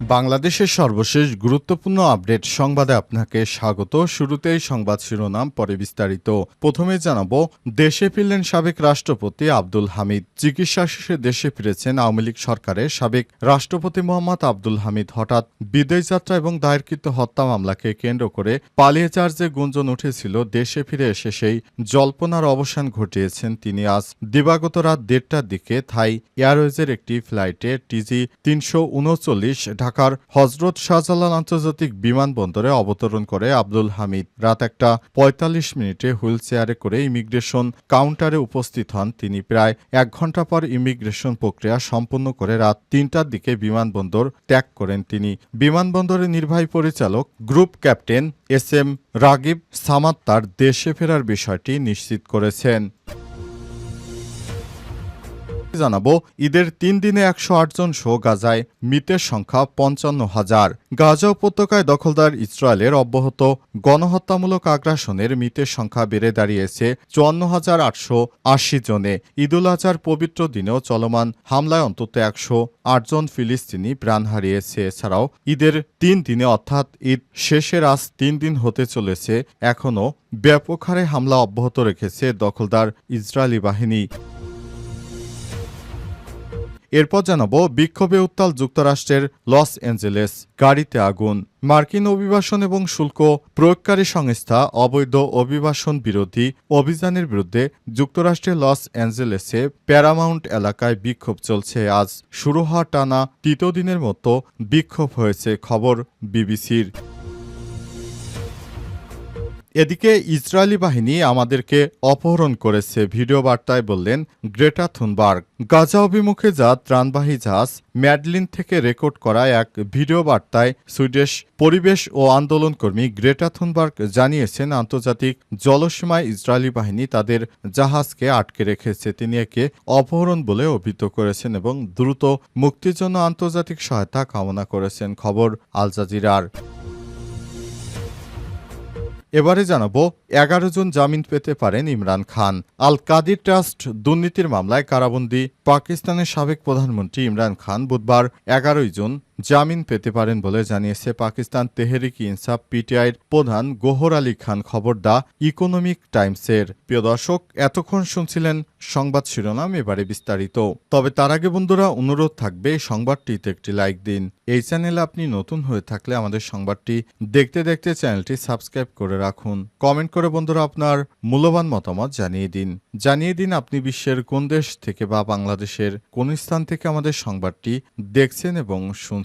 বাংলাদেশের সর্বশেষ গুরুত্বপূর্ণ আপডেট সংবাদে আপনাকে স্বাগত। শুরুতেই সংবাদ শিরোনাম, পরে বিস্তারিত। প্রথমে জানাব, দেশে ফিরলেন সাবেক রাষ্ট্রপতি আব্দুল হামিদ। চিকিৎসা শেষে দেশে ফিরেছেন আওয়ামী লীগ সরকারের সাবেক রাষ্ট্রপতি মোহাম্মদ আব্দুল হামিদ। হঠাৎ বিদেশ যাত্রা এবং দায়েরকৃত হত্যা মামলাকে কেন্দ্র করে পালিয়ে যাওয়ার যে গুঞ্জন উঠেছিল, দেশে ফিরে এসে সেই জল্পনার অবসান ঘটিয়েছেন তিনি আজ। দিবাগত রাত দেড়টার দিকে থাই এয়ারওয়েজের একটি ফ্লাইটে টিজি তিনশো উনচল্লিশ ঢাকার হজরত শাহজালাল আন্তর্জাতিক বিমানবন্দরে অবতরণ করে আব্দুল হামিদ। রাত একটা পঁয়তাল্লিশ মিনিটে হুইল চেয়ারে করে ইমিগ্রেশন কাউন্টারে উপস্থিত হন তিনি। প্রায় এক ঘণ্টা পর ইমিগ্রেশন প্রক্রিয়া সম্পন্ন করে রাত তিনটার দিকে বিমানবন্দর ত্যাগ করেন তিনি। বিমানবন্দরের নির্বাহী পরিচালক, group captain S M Ragib Samad তার দেশে ফেরার বিষয়টি নিশ্চিত করেছেন। জানাব, ঈদের তিন দিনে একশো জন সহ গাজায়, মৃতের সংখ্যা পঞ্চান্ন হাজার। গাজা উপত্যকায় দখলদার ইসরায়েলের অব্যাহত গণহত্যামূলক আগ্রাসনের মৃতের সংখ্যা বেড়ে দাঁড়িয়েছে চুয়ান্ন হাজার আটশো আশি জনে। ঈদুল আজহার পবিত্র দিনেও চলমান হামলায় অন্তত একশো আটজন ফিলিস্তিনি প্রাণ হারিয়েছে। এছাড়াও ঈদের তিন দিনে অর্থাৎ ঈদ শেষের আজ তিন দিন হতে চলেছে, এখনও ব্যাপক হারে হামলা অব্যাহত রেখেছে দখলদার ইসরায়েলি বাহিনী। এরপর জানাব বিক্ষোভে উত্তাল যুক্তরাষ্ট্রের লস অ্যাঞ্জেলেস গাড়িতে আগুন। মার্কিন অভিবাসন এবং শুল্ক প্রয়োগকারী সংস্থা অবৈধ অভিবাসন বিরোধী অভিযানের বিরুদ্ধে যুক্তরাষ্ট্রের লস অ্যাঞ্জেলেসে প্যারামাউন্ট এলাকায় বিক্ষোভ চলছে। আজ শুরু হওয়া টানা তৃতীয় দিনের মতো বিক্ষোভ হয়েছে, খবর বিবিসির। এদিকে ইসরায়েলি বাহিনী আমাদেরকে অপহরণ করেছে, ভিডিও বার্তায় বললেন গ্রেটা থুনবার্গ। গাজা অভিমুখে যা ত্রাণবাহী জাহাজ ম্যাডলিন থেকে রেকর্ড করা এক ভিডিও বার্তায় সুইডিশ পরিবেশ ও আন্দোলন কর্মী গ্রেটা থুনবার্গ জানিয়েছেন, আন্তর্জাতিক জলসীমায় ইসরায়েলি বাহিনী তাদের জাহাজকে আটকে রেখেছে। তিনি একে অপহরণ বলে অভিহিত করেছেন এবং দ্রুত মুক্তির জন্য আন্তর্জাতিক সহায়তা কামনা করেছেন, খবর আল জাজিরার। এবারে জানাব, এগারো জন জামিন পেতে পারেন ইমরান খান। আল কাদির ট্রাস্ট দুর্নীতির মামলায় কারাবন্দী পাকিস্তানের সাবেক প্রধানমন্ত্রী ইমরান খান বুধবার এগারোই জন জামিন পেতে পারেন বলে জানিয়েছে পাকিস্তান তেহরিক ইনসাফ পিটিআইয়ের প্রধান গোহর আলী খান খবর দা ইকোনমিক টাইমসের। প্রিয় দর্শক, এতক্ষণ শুনছিলেন সংবাদ শিরোনাম, এবারে বিস্তারিত। তবে তার আগে বন্ধুরা, অনুরোধ থাকবে সংবাদটিতে একটি লাইক দিন। এই চ্যানেলে আপনি নতুন হয়ে থাকলে আমাদের সংবাদটি দেখতে দেখতে চ্যানেলটি সাবস্ক্রাইব করে রাখুন। কমেন্ট করে বন্ধুরা আপনার মূল্যবান মতামত জানিয়ে দিন। জানিয়ে দিন আপনি বিশ্বের কোন দেশ থেকে বা বাংলাদেশের কোন স্থান থেকে আমাদের সংবাদটি দেখছেন এবং শুনছেন।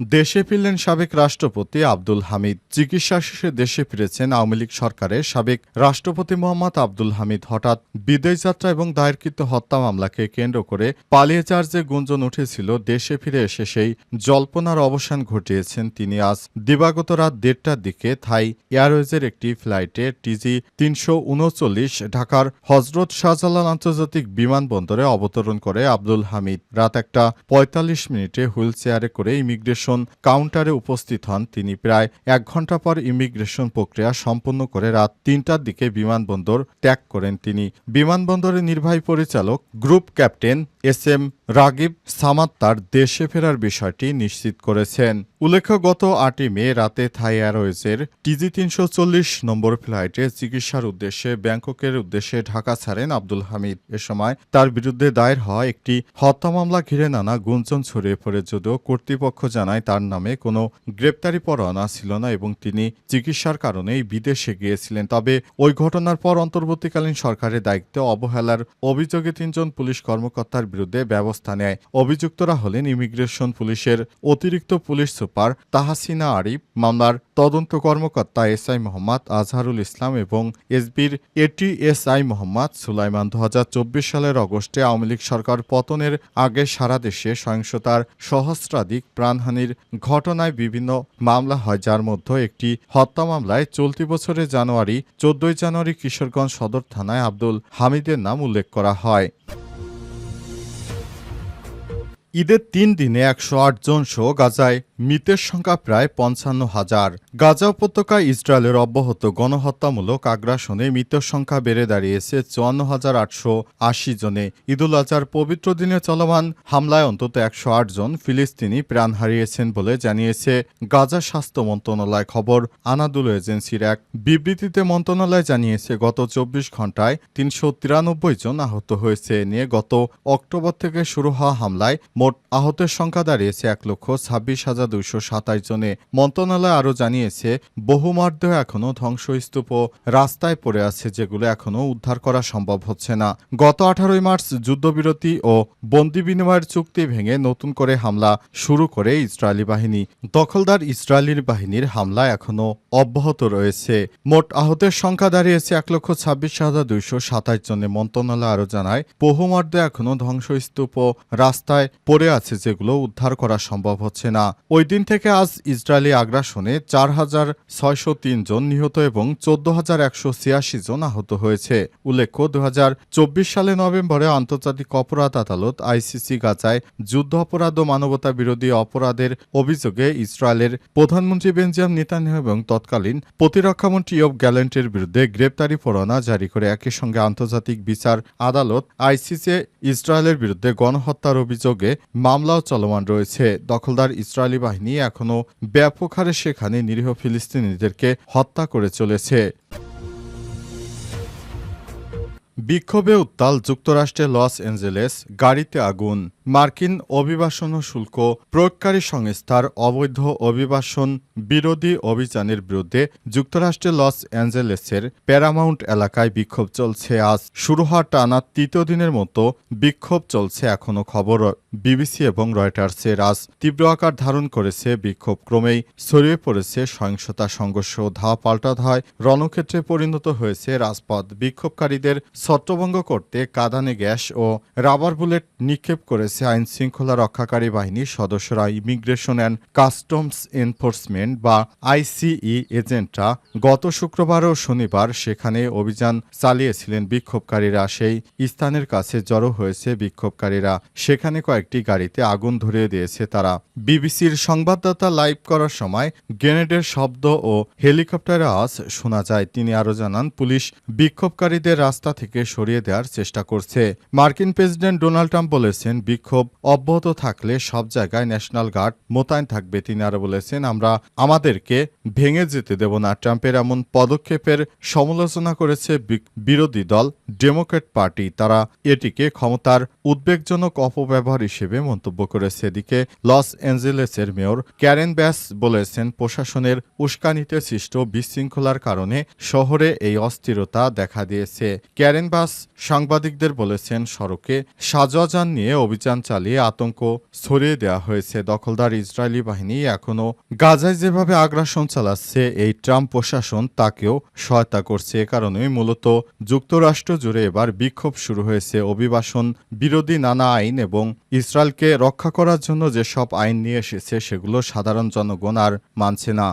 দেশে ফিরলেন সাবেক রাষ্ট্রপতি আব্দুল হামিদ। চিকিৎসা শেষে দেশে ফিরেছেন আওয়ামী লীগ সরকারের সাবেক রাষ্ট্রপতি মোহাম্মদ আব্দুল হামিদ। হঠাৎ বিদেশ যাত্রা এবং দায়েরকৃত হত্যা মামলাকে কেন্দ্র করে পালিয়ে যাওয়ার যে গুঞ্জন উঠেছিল, দেশে ফিরে এসে সেই জল্পনার অবসান ঘটিয়েছেন তিনি। আজ দিবাগত রাত দেড়টার দিকে থাই এয়ারওয়েজের একটি ফ্লাইটে টিজি তিনশো উনচল্লিশ ঢাকার হজরত শাহজালাল আন্তর্জাতিক বিমানবন্দরে অবতরণ করে আব্দুল হামিদ। রাত একটা পঁয়তাল্লিশ মিনিটে হুইল চেয়ারে করে ইমিগ্রেশন কাউন্টারে উপস্থিত হন। তিনি প্রায় এক ঘণ্টা পর ইমিগ্রেশন প্রক্রিয়া সম্পন্ন করে রাত তিনটার দিকে বিমানবন্দর ত্যাগ করেন। তিনি বিমানবন্দরের নির্বাহী পরিচালক, group captain S M Ragib Samad তার দেশে ফেরার বিষয়টি নিশ্চিত করেছেন। উল্লেখ্য, গত আটই মে রাতে থাই এয়ারওয়েজের টিজি তিনশো চল্লিশ নম্বর ফ্লাইটে চিকিৎসার উদ্দেশ্যে ব্যাংককের উদ্দেশ্যে ঢাকা ছাড়েন আব্দুল হামিদ। এ সময় তার বিরুদ্ধে দায়ের হওয়া একটি হত্যা মামলা ঘিরে নানা গুঞ্জন ছড়িয়ে পড়ে, যদিও কর্তৃপক্ষ জানায় তার নামে কোনো গ্রেপ্তারি পরোয়ানা ছিল না এবং তিনি চিকিৎসার কারণেই বিদেশে গিয়েছিলেন। তবে ওই ঘটনার পর অন্তর্বর্তীকালীন সরকারের দায়িত্বে অবহেলার অভিযোগে তিনজন পুলিশ কর্মকর্তার বিরুদ্ধে ব্যবস্থা নেয়। অভিযুক্তরা হলেন ইমিগ্রেশন পুলিশের অতিরিক্ত পুলিশ সুপার তাহাসিনা আরিফ, মামলার তদন্ত কর্মকর্তা এসআই মোহাম্মদ আজহারুল ইসলাম এবং এসবির এটিএসআই মোহাম্মদ সুলাইমান দু হাজার চব্বিশ সালের অগস্টে আওয়ামী লীগ সরকার পতনের আগে সারা দেশে সহিংসতার সহস্রাধিক প্রাণহানির ঘটনায় বিভিন্ন মামলা হয়, যার মধ্যে একটি হত্যা মামলায় চলতি বছরের জানুয়ারি, চোদ্দই জানুয়ারি কিশোরগঞ্জ সদর থানায় আব্দুল হামিদের নাম উল্লেখ করা হয়। ঈদের তিন দিনে একশো আট জন সহ গাজায় মৃতের সংখ্যা প্রায় পঞ্চান্ন হাজার। গাজা উপত্যকায় ইসরায়েলের অব্যাহত গণহত্যামূলক আগ্রাসনে মৃতের সংখ্যা বেড়ে দাঁড়িয়েছে চুয়ান্ন হাজার আটশো আশি জনে। ঈদুল আজহার পবিত্র দিনে চলমান হামলায় অন্তত একশো আট জন ফিলিস্তিনি প্রাণ হারিয়েছেন বলে জানিয়েছে গাজা স্বাস্থ্য মন্ত্রণালয় খবর। আনাদুল এজেন্সির এক বিবৃতিতে মন্ত্রণালয় জানিয়েছে, গত চব্বিশ ঘন্টায় তিনশো তিরানব্বই জন আহত হয়েছে। নিয়ে গত অক্টোবর থেকে শুরু হওয়া হামলায় মোট আহতের সংখ্যা দাঁড়িয়েছে এক লক্ষ ছাব্বিশ হাজার দুইশো সাতাশ জনে। মন্ত্রণালয় আরও জানিয়েছে, বহু মরদেহ এখনও ধ্বংসস্তূপ রাস্তায় পড়ে আছে যেগুলো এখনও উদ্ধার করা সম্ভব হচ্ছে না। গত আঠারোই মার্চ যুদ্ধবিরতি ও বন্দি বিনিময়ের চুক্তি ভেঙে নতুন করে হামলা শুরু করে ইসরায়েলি বাহিনী। দখলদার ইসরায়েলির বাহিনীর হামলা এখনও অব্যাহত রয়েছে। মোট আহতের সংখ্যা দাঁড়িয়েছে এক লক্ষ ছাব্বিশ হাজার দুইশো সাতাশ জনে। মন্ত্রণালয় আরও জানায়, বহু মর্দে এখনও ধ্বংসস্তূপ রাস্তায় পড়ে আছে যেগুলো উদ্ধার করা সম্ভব হচ্ছে না। ওই দিন থেকে আজ ইসরায়েলি আগ্রাসনে চার হাজার ছয়শো তিন জন নিহত এবং চোদ্দ হাজার একশো ছিয়াশি জন আহত হয়েছে। উল্লেখ্য দু সালে নভেম্বরে আন্তর্জাতিক অপরাধ আদালত আইসিসি গাজায় যুদ্ধ অপরাধ ও মানবতা বিরোধী অপরাধের অভিযোগে ইসরায়েলের প্রধানমন্ত্রী বেঞ্জাম নেতানিয়াহু এবং তৎকালীন প্রতিরক্ষামন্ত্রী ইয়ব গ্যালেন্টের বিরুদ্ধে গ্রেপ্তারি পরোয়ানা জারি করে। একই সঙ্গে আন্তর্জাতিক বিচার আদালত আইসিসি ইসরায়েলের বিরুদ্ধে গণহত্যার অভিযোগে মামলাও চলমান রয়েছে। দখলদার ইসরায়েলি বাহিনী এখনও ব্যাপক হারে সেখানে নিরীহ ফিলিস্তিনিদেরকে হত্যা করে চলেছে। বিক্ষোভে উত্তাল যুক্তরাষ্ট্রে লস অ্যাঞ্জেলেস গাড়িতে আগুন। মার্কিন অভিবাসন শুল্ক প্রয়োগকারী সংস্থার অবৈধ অভিবাসন বিরোধী অভিযানের বিরুদ্ধে যুক্তরাষ্ট্রের লস অ্যাঞ্জেলেসের প্যারামাউন্ট এলাকায় বিক্ষোভ চলছে আজ। শুরু হওয়া টানা তৃতীয় দিনের মতো বিক্ষোভ চলছে এখনও খবর বিবিসি এবং রয়টার্সের। আজ তীব্র আকার ধারণ করেছে বিক্ষোভ। ক্রমেই ছড়িয়ে পড়েছে সহিংসতা, সংঘর্ষ ধাওয়া পাল্টা ধাওয়ায় রণক্ষেত্রে পরিণত হয়েছে রাজপথ। বিক্ষোভকারীদের ছত্রভঙ্গ করতে কাঁদানে গ্যাস ও রাবার বুলেট নিক্ষেপ করেছে আইন শৃঙ্খলা রক্ষাকারী বাহিনীর সদস্যরা। ইমিগ্রেশন অ্যান্ড কাস্টমস এনফোর্সমেন্ট বা আইসিই এজেন্টরা গত শুক্রবার ও শনিবার সেখানে অভিযান চালিয়েছিলেন বিক্ষোভকারীরা। সেই স্থানের কাছে জড়ো হয়েছে বিক্ষোভকারীরা। সেখানে কয়েকটি গাড়িতে আগুন ধরিয়ে দিয়েছে তারা। বিবিসির সংবাদদাতা লাইভ করার সময় গ্রেনেডের শব্দ ও হেলিকপ্টারের আওয়াজ শোনা যায়। তিনি আরও জানান, পুলিশ বিক্ষোভকারীদের রাস্তা থেকে সরিয়ে দেওয়ার চেষ্টা করছে। মার্কিন প্রেসিডেন্ট ডোনাল্ড ট্রাম্প বলেছেন, বিক্ষোভ অব্যাহত থাকলে সব জায়গায় ন্যাশনাল গার্ড মোতায়েন থাকবে। তিনি আরও বলেছেন, আমরা আমাদেরকে ভেঙে যেতে দেব না। ট্রাম্পের এমন পদক্ষেপের সমালোচনা করেছে বিরোধী দল ডেমোক্র্যাট পার্টি। তারা এটিকে ক্ষমতার উদ্বেগজনক অপব্যবহার হিসেবে মন্তব্য করেছে। এদিকে লস অ্যাঞ্জেলেসের মেয়র ক্যারেন ব্যাস বলেছেন, প্রশাসনের উস্কানিতে সৃষ্ট বিশৃঙ্খলার কারণে শহরে এই অস্থিরতা দেখা দিয়েছে। ক্যারেন বাস সাংবাদিকদের বলেছেন, সড়কে সাজোয়াজান নিয়ে অভিযান চালিয়ে আতঙ্ক ছড়িয়ে দেওয়া হয়েছে। দখলদার ইসরায়েলি বাহিনী এখনও গাজায় যেভাবে আগ্রাসন চালাচ্ছে, এই ট্রাম্প প্রশাসন তাকেও সহায়তা করছে। এ কারণে মূলত যুক্তরাষ্ট্র জুড়ে এবার বিক্ষোভ শুরু হয়েছে। অভিবাসন, বিরোধী নানা আইন এবং ইসরায়েলকে রক্ষা করার জন্য যেসব আইন নিয়ে এসেছে, সেগুলো সাধারণ জনগণ আর মানছে না।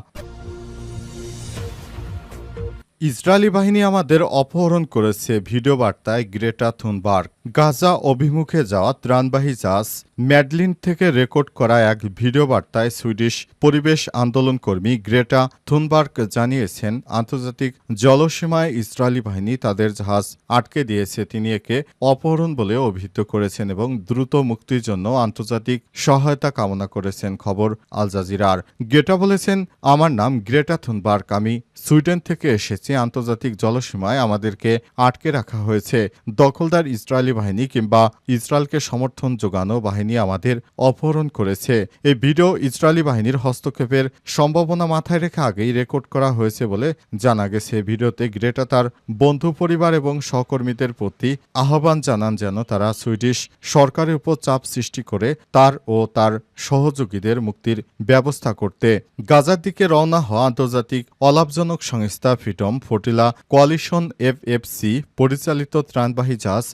ইসরায়েলি বাহিনী আমাদের অপহরণ করেছে। ভিডিও বার্তায় গ্রেটা থুনবার্গ। গাজা অভিমুখে যাওয়া ত্রাণবাহী জাহাজ ম্যাডলিন থেকে রেকর্ড করা এক ভিডিও বার্তায় সুইডিশ পরিবেশ আন্দোলন কর্মী গ্রেটা থুনবার্গ জানিয়েছেন, আন্তর্জাতিক জলসীমায় ইসরায়েলি বাহিনী তাদের জাহাজ আটকে দিয়েছে। তিনি একে অপহরণ বলে অভিহিত করেছেন এবং দ্রুত মুক্তির জন্য আন্তর্জাতিক সহায়তা কামনা করেছেন, খবর আল জাজিরার। গ্রেটা বলেছেন, আমার নাম গ্রেটা থুনবার্গ। আমি সুইডেন থেকে এসেছি। আন্তর্জাতিক জলসীমায় আমাদেরকে আটকে রাখা হয়েছে। দখলদার ইসরায়েলি বাহিনী কিংবা ইসরায়েলকে সমর্থন যোগানো বাহিনী আমাদের অপহরণ করেছে। এই ভিডিও ইসরায়েলি বাহিনীর হস্তক্ষেপের সম্ভাবনা মাথায় রেখে আগেই রেকর্ড করা হয়েছে বলে জানা গেছে। ভিডিওতে গ্রেটা তার বন্ধু পরিবার এবং সহকর্মীদের প্রতি আহ্বান জানান যেন তারা সুইডিশ সরকারের উপর চাপ সৃষ্টি করে তার ও তার সহযোগীদের মুক্তির ব্যবস্থা করতে। গাজার দিকে রওনা হওয়া আন্তর্জাতিক অলাভজনক সংস্থা ফিটম ফটিলা কোয়ালিশন এফএফসি পরিচালিত ত্রাণবাহী জাহাজ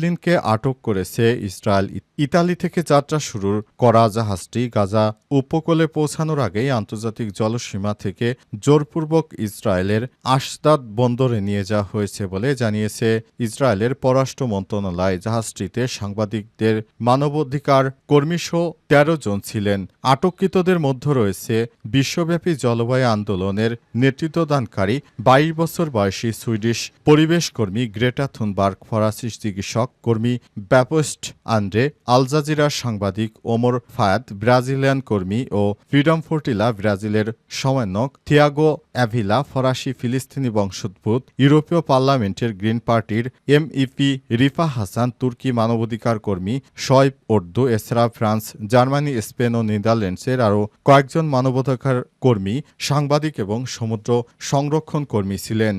ম্যাডলিনকে আটক করেছে ইসরায়েল। ইতালি থেকে যাত্রা শুরু করা জাহাজটি গাজা উপকূলে পৌঁছানোর আগেই আন্তর্জাতিক জলসীমা থেকে জোরপূর্বক ইসরায়েলের আশদাদ বন্দরে নিয়ে যাওয়া হয়েছে বলে জানিয়েছে ইসরায়েলের পররাষ্ট্র মন্ত্রণালয়। জাহাজটিতে সাংবাদিকদের মানবাধিকার কর্মীসহ তেরো জন ছিলেন। আটককৃতদের মধ্যে রয়েছে বিশ্বব্যাপী জলবায়ু আন্দোলনের নেতৃত্বদানকারী, বাইশ বছর বয়সী সুইডিশ পরিবেশ কর্মী গ্রেটা থুনবার্গ, ফরাসি চিকিৎসক কর্মী ব্যাপোস্ট আন্দ্রে, আল জাজিরার সাংবাদিক ওমর ফায়াদ, ব্রাজিলিয়ান কর্মী ও ফ্রিডম ফোর্টিলা ব্রাজিলের সমন্বয়ক থিয়াগো অ্যাভিলা, ফরাসি ফিলিস্তিনি বংশোদ্ভূত ইউরোপীয় পার্লামেন্টের গ্রিন পার্টির এমইপি রিফা হাসান, তুর্কি মানবাধিকার কর্মী শয়েব ওর্দু এছাড়া ফ্রান্স, জার্মানি, স্পেন ও নেদারল্যান্ডসের আরও কয়েকজন মানবাধিকার কর্মী, সাংবাদিক এবং সমুদ্র সংরক্ষণ কর্মী ছিলেন।